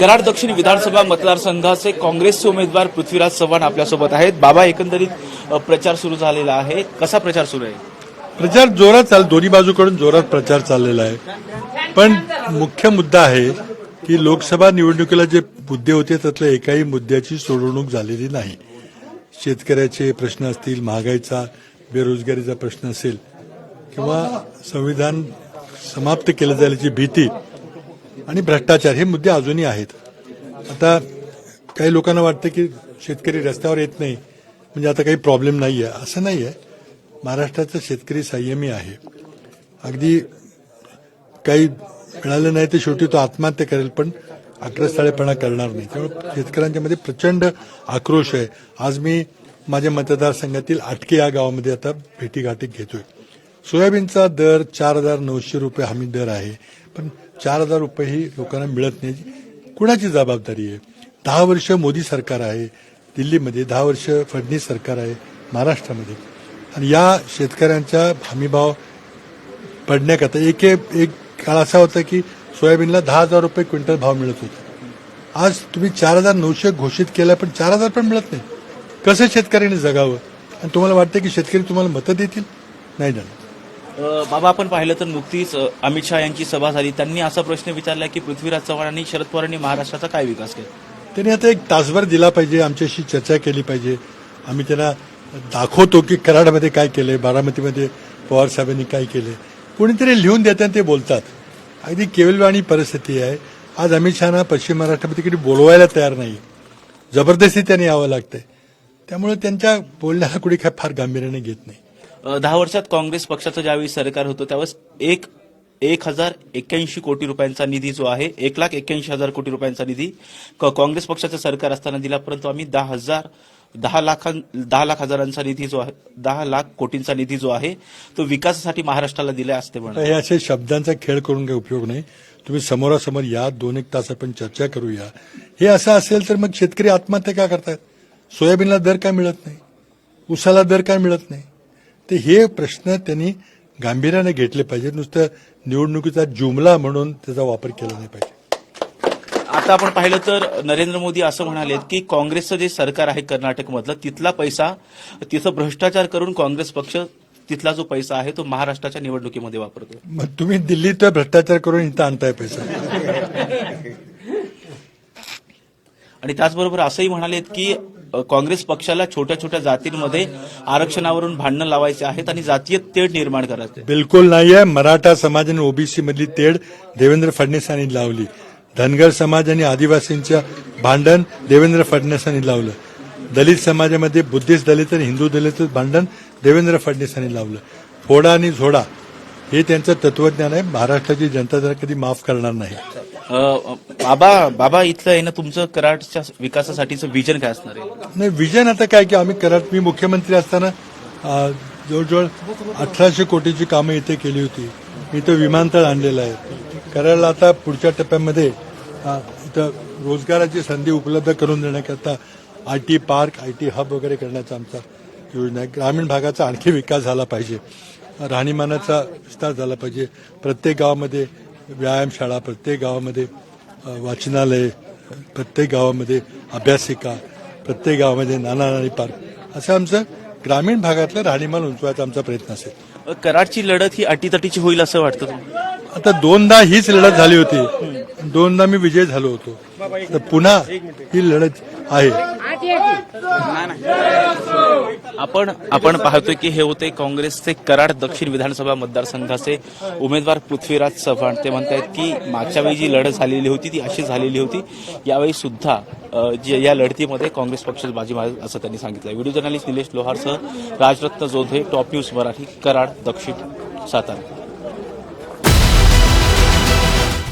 कराड दक्षिण विधानसभा मतदारसंघाचे काँग्रेसचे उमेदवार पृथ्वीराज चव्हाण आपल्यासोबत आहेत. बाबा एकंदरीत प्रचार सुरू झालेला आहे. कसा प्रचार सुरू आहे? प्रचार जोरात चाल दोन्ही बाजूकडून जोरात प्रचार चाललेला आहे. पण मुख्य मुद्दा आहे की लोकसभा निवडणुकीला जे मुद्दे होते त्यातल्या एकाही मुद्द्याची सोडवणूक झालेली नाही. शेतकऱ्याचे प्रश्न असतील महागाईचा बेरोजगारीचा प्रश्न असेल किंवा संविधान समाप्त केलं जाण्याची भीती आणि भ्रष्टाचार हे मुद्दे अजूनही आहेत. आता काही लोकांना वाटतं की शेतकरी रस्त्यावर येत नाही म्हणजे आता काही प्रॉब्लेम नाही आहे असं नाही आहे महाराष्ट्राचा शेतकरी संयमी आहे. अगदी काही मिळालं नाही तर शेवटी तो आत्महत्या करेल पण अग्रस्थळेपणा करणार नाही. त्यामुळे शेतकऱ्यांच्या मध्ये प्रचंड आक्रोश आहे. आज मी माझ्या मतदारसंघातील आटके या गावामध्ये आता भेटीगाठी घेतोय. सोयाबीनचा दर चार हजार नऊशे रुपये हमी दर आहे. पण चार हजार रुपयेही लोकांना मिळत नाही. कुणाची जबाबदारी आहे? दहा वर्ष मोदी सरकार आहे. दिल्लीमध्ये दहा वर्ष फडणवीस सरकार आहे. महाराष्ट्रामध्ये. आणि या शेतकऱ्यांचा हमीभाव पडण्याकरता एक एक काळ असा होता की सोयाबीनला दहा हजार रुपये क्विंटल भाव मिळत होता. आज तुम्ही चार हजार नऊशे घोषित केला पण चार हजार पण मिळत नाही. कसं शेतकऱ्यांनी जगावं? आणि तुम्हाला वाटतं की शेतकरी तुम्हाला मतं देतील? नाही जाणार बाबा आपण पाहिलं तर नुकतीच अमित शहा यांची सभा झाली. त्यांनी असा प्रश्न विचारला की पृथ्वीराज चव्हाण आणि शरद पवारांनी महाराष्ट्राचा काय विकास केला? त्यांनी आता एक तासभर दिला पाहिजे आमच्याशी चर्चा केली पाहिजे. आम्ही त्यांना दाखवतो की कराडमध्ये काय केले बारामतीमध्ये पवार साहेबांनी काय केले कोणीतरी लिहून देतात ते बोलतात. अगदी केवलवाणी परिस्थिती आहे. आज अमित शहाना पश्चिम महाराष्ट्रामध्ये कधी बोलवायला तयार नाही. जबरदस्ती त्यांनी यावं लागतंय. त्यामुळे त्यांच्या बोलण्याला कुणी काय फार गांभीर्याने घेत नाही. दहा वर्षात काँग्रेस पक्षाचं ज्यावेळी सरकार होतं त्यावेळेस एक एक हजार एक्क्याऐंशी कोटी रुपयांचा निधी जो आहे एक लाख एक्क्याऐंशी हजार कोटी रुपयांचा निधी काँग्रेस पक्षाचं सरकार असताना दिला. परंतु आम्ही दहा हजार दहा लाखां दहा लाख हजारांचा निधी जो आहे दहा लाख कोटींचा निधी जो आहे तो विकासासाठी महाराष्ट्राला दिला असते म्हणून हे असे शब्दांचा खेळ करून काही उपयोग नाही. तुम्ही समोरासमोर या दोन एक तास आपण चर्चा करूया. हे असं असेल तर मग शेतकरी आत्महत्या का करतायत? सोयाबीनला दर काय मिळत नाही? उसाला दर काय मिळत नाही? तर हे प्रश्न त्यांनी गांभीर्याने घेतले पाहिजे नुसतं निवडणुकीचा जुमला म्हणून त्याचा वापर केला नाही पाहिजे. आता आपण पाहिलं तर नरेंद्र मोदी असं म्हणालेत की काँग्रेसचं जे सरकार आहे कर्नाटकमधलं तिथला पैसा तिथं भ्रष्टाचार करून काँग्रेस पक्ष तिथला जो पैसा आहे तो महाराष्ट्राच्या निवडणुकीमध्ये वापरतो मग तुम्ही दिल्लीत भ्रष्टाचार करून इथं आणताय पैसा. आणि त्याचबरोबर असंही म्हणालेत की काँग्रेस पक्षाला छोट्या छोट्या जातींमध्ये आरक्षणावरून भांडणं लावायचे आहेत आणि जातीय तेढ निर्माण करायचे. बिलकुल नाही आहे मराठा समाज आणि ओबीसी मधली तेढ देवेंद्र फडणवीसांनी लावली. धनगर समाज आणि आदिवासींच्या भांडण देवेंद्र फडणवीसांनी लावलं. दलित समाजामध्ये बुद्धिस्ट दलित आणि हिंदू दलित भांडण देवेंद्र फडणवीसांनी लावलं. फोडा आणि झोडा हे त्यांचं तत्वज्ञान आहे. महाराष्ट्राची जनता त्याला कधी माफ करणार नाही. बाबा बाबा इथलं आहे ना तुमचं कराडच्या विकासासाठीचं विजन काय असणार आहे? नाही विजन आता काय की आम्ही कराड मी मुख्यमंत्री असताना जवळजवळ अठराशे कोटीची कामं इथे केली होती. इथं विमानतळ आणलेलं आहे. कराडला आता पुढच्या टप्प्यामध्ये इथं रोजगाराची संधी उपलब्ध करून देण्याकरता I T park I T hub वगैरे करण्याचा आमचा योजना आहे. ग्रामीण भागाचा आणखी विकास झाला पाहिजे. राहणीमानाचा विस्तार झाला पाहिजे. प्रत्येक गावामध्ये व्यायामशाळा प्रत्येक गावामध्ये वाचनालय प्रत्येक गावामध्ये अभ्यासिका प्रत्येक गावामध्ये नाना नानी पार्क असं आमचं ग्रामीण भागातलं राहणीमान उंचवायचा आमचा प्रयत्न असेल. कराडची लढत ही अटीतटीची होईल असं वाटतं? आता दोनदा हीच लढत झाली होती. दोनदा मी विजय झालो होतो. तर पुन्हा ही लढत आहे. आपण आपण पाहतोय की हे होते काँग्रेसचे कराड दक्षिण विधानसभा मतदारसंघाचे उमेदवार पृथ्वीराज चव्हाण. ते म्हणतायत की मागच्या वेळी जी लढत झालेली होती ती अशी झालेली होती. यावेळी सुद्धा जी या लढतीमध्ये काँग्रेस पक्षाची बाजी मारेल असं त्यांनी सांगितलं. व्हिडिओ जर्नलिस्ट निलेश लोहारसह राजरत्न जोधे टॉप न्यूज मराठी कराड दक्षिण सातारा.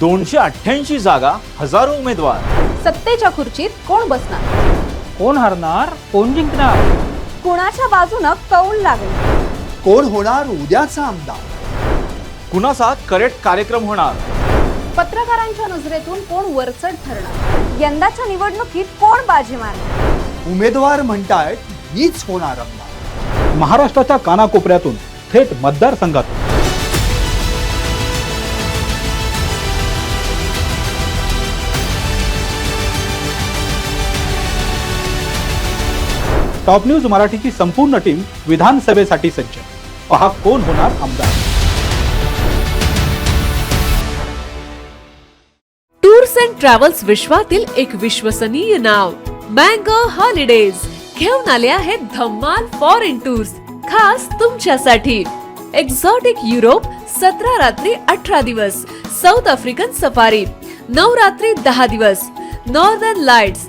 दोनशे अठ्ठ्याऐंशी जागा हजारो उमेदवार. सत्तेच्या खुर्चीत कोण बसणार? कोण हरणार कोण जिंकणार? कुणाच्या बाजूनं कौल लागेल? कोण होणार उद्याचा आमदार? कुणाचा करेक्ट कार्यक्रम होणार? पत्रकारांच्या नजरेतून कोण वरचढ ठरणार? यंदाच्या निवडणुकीत कोण बाजी मारणार? उमेदवार म्हणतायत मीच होणार आमदार. महाराष्ट्राच्या कानाकोपऱ्यातून थेट मतदारसंघातून. टॉप न्यूज मराठीची संपूर्ण टीम विधानसभेसाठी सज्ज. पहा कोण होणार आमदार. टूर्स अँड ट्रॅव्हल्स विश्वातील एक विश्वसनीय नाव मँगो हॉलिडेज घेऊन आले आहेत धम्माल फॉरेन टूर्स खास तुमच्यासाठी. एक्झॉटिक युरोप सतरा रात्री अठरा दिवस. साऊथ आफ्रिकन सफारी नऊ रात्री दहा दिवस. नॉर्दर्न लाइट्स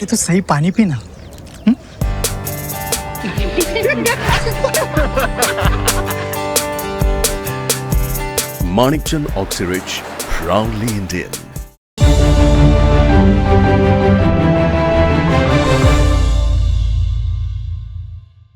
लागले तो सही पाणी पी ना. माणिकचंद ऑक्सिरिच राऊली इंडियन